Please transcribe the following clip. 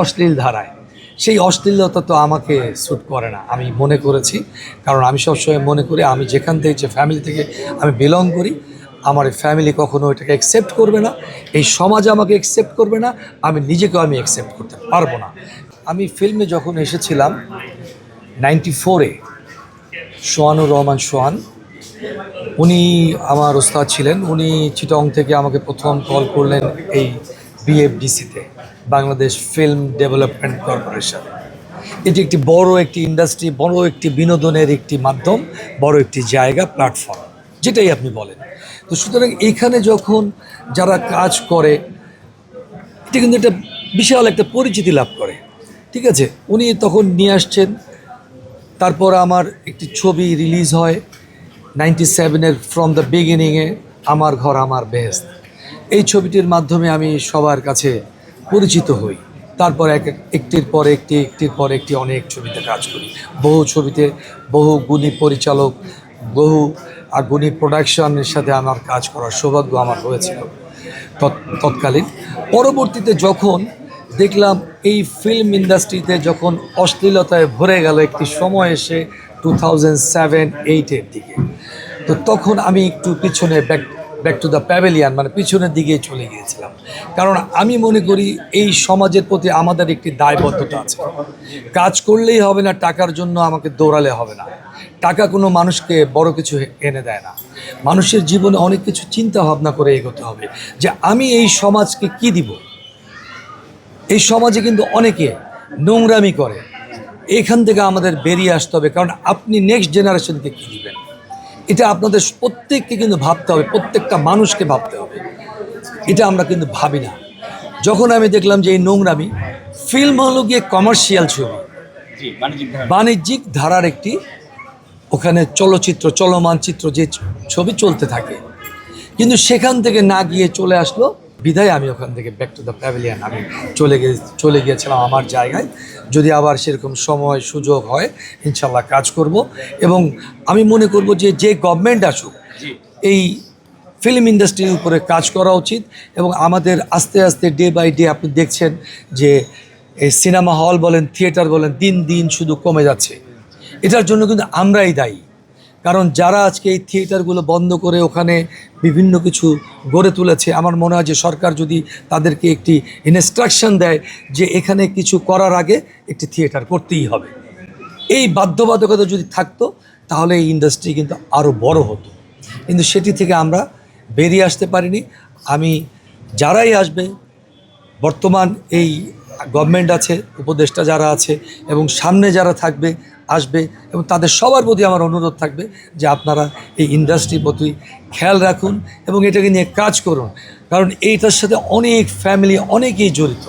অশ্লীল ধারায়। সেই অশ্লীলতা তো আমাকে স্যুট করে না, আমি মনে করেছি। কারণ আমি সবসময় মনে করি, আমি যেখান থেকে যে ফ্যামিলি থেকে আমি বিলং করি, আমার ফ্যামিলি কখনো এটাকে অ্যাকসেপ্ট করবে না। এই সমাজ আমাকে অ্যাকসেপ্ট করবে না, আমি নিজেকেও আমি অ্যাকসেপ্ট করতে পারব না। আমি ফিল্মে যখন এসেছিলাম নাইনটি ফোরে সোহানুর রহমান সোহান, উনি আমার ওস্তাদ ছিলেন। উনি চিটং থেকে আমাকে প্রথম কল করলেন এই বিএফডিসিতে বাংলাদেশ ফিল্ম ডেভেলপমেন্ট কর্পোরেশন এটি একটি বড় একটি ইন্ডাস্ট্রি বড় একটি বিনোদনের একটি মাধ্যম, বড় একটি জায়গা প্ল্যাটফর্ম যেটাই আপনি বলেন। তো সুতরাং এখানে যখন যারা কাজ করে, এটা কিন্তু একটা বিশাল একটা পরিচিতি লাভ করে। ঠিক আছে? উনি তখন নিয়ে আসছেন, তারপর আমার একটি ছবি রিলিজ হয় নাইনটি সেভেনের ফ্রম দ্য বিগিনিংয়ে আমার ঘর, আমার বেহেস্ত এই ছবিটির মাধ্যমে আমি সবার কাছে পরিচিত হই। তারপর এক এক- একটির পর একটি, একটির পর একটি অনেক ছবিতে কাজ করি। বহু ছবিতে বহু গুণী পরিচালক, বহু আর গুণী প্রোডাকশনের সাথে আমার কাজ করার সৌভাগ্য আমার হয়েছিল। তৎ- তৎকালীন। পরবর্তীতে যখন দেখলাম এই ফিল্ম ইন্ডাস্ট্রিতে যখন অশ্লীলতায় ভরে গেল একটি সময় এসে টু থাউজেন্ড সেভেন এইটের দিকে। তো তখন আমি একটু পিছনে back back to the pavilion মানে পিছনের দিকে চলে গিয়েছিলাম। কারণ আমি মনে করি এই সমাজের প্রতি আমাদের একটি দায়বদ্ধতা আছে। কাজ করলেই হবে না, টাকার জন্য আমাকে দৌড়ালে হবে না। টাকা কোনো মানুষকে বড় কিছু এনে দেয় না। মানুষের জীবনে অনেক কিছু চিন্তা ভাবনা করে এগোতে হবে যে আমি এই সমাজকে কি দিব? এই সমাজে কিন্তু অনেকে নোংরামি করে। এখান থেকে আমাদের বেরিয়ে আসতে হবে, কারণ আপনি নেক্সট জেনারেশনকে কী দিবেন? এটা আপনাদের প্রত্যেককে কিন্তু ভাবতে হবে প্রত্যেকটা মানুষকে ভাবতে হবে। এটা আমরা কিন্তু ভাবি না। যখন আমি দেখলাম যে এই নোংরামি ফিল্ম হলো গিয়ে কমার্শিয়াল ছবি। বাণিজ্যিক ধারার একটি ওখানে চলচ্চিত্র চলমান চিত্র যে ছবি চলতে থাকে। কিন্তু সেখান থেকে না গিয়ে চলে আসলো বিদায় আমি ওখান থেকে ব্যাক টু দ্য প্যাভিলিয়ান আমি চলে গিয়ে চলে গিয়েছিলাম আমার জায়গায়। যদি আবার সেরকম সময় সুযোগ হয় ইনশাল্লাহ কাজ করব। এবং আমি মনে করব যে যে গভর্নমেন্ট আসুক এই ফিল্ম ইন্ডাস্ট্রির উপরে কাজ করা উচিত। এবং আমাদের আস্তে আস্তে ডে বাই ডে আপনি দেখছেন যে এই সিনেমা হল বলেন থিয়েটার বলেন দিন দিন শুধু কমে যাচ্ছে। এটার জন্য কিন্তু আমরাই দায়ী। কারণ যারা আজকে এই থিয়েটারগুলো বন্ধ করে ওখানে বিভিন্ন কিছু গড়ে তুলেছে, আমার মনে হয় যে সরকার যদি তাদেরকে একটি ইনস্ট্রাকশন দেয় যে এখানে কিছু করার আগে একটি থিয়েটার করতেই হবে। এই বাধ্যবাধকতা যদি থাকতো, তাহলে এই ইন্ডাস্ট্রি কিন্তু আরও বড় হতো। কিন্তু সেটি থেকে আমরা বেরিয়ে আসতে পারিনি। আমি যারাই আসবে বর্তমান এই গভর্নমেন্ট আছে, উপদেষ্টা যারা আছে এবং সামনে যারা থাকবে, আসবে এবং তাদের সবার প্রতি আমার অনুরোধ থাকবে যে আপনারা এই ইন্ডাস্ট্রির প্রতি খেয়াল রাখুন এবং এটাকে নিয়ে কাজ করুন। কারণ এইটার সাথে অনেক ফ্যামিলি অনেকেই জড়িত।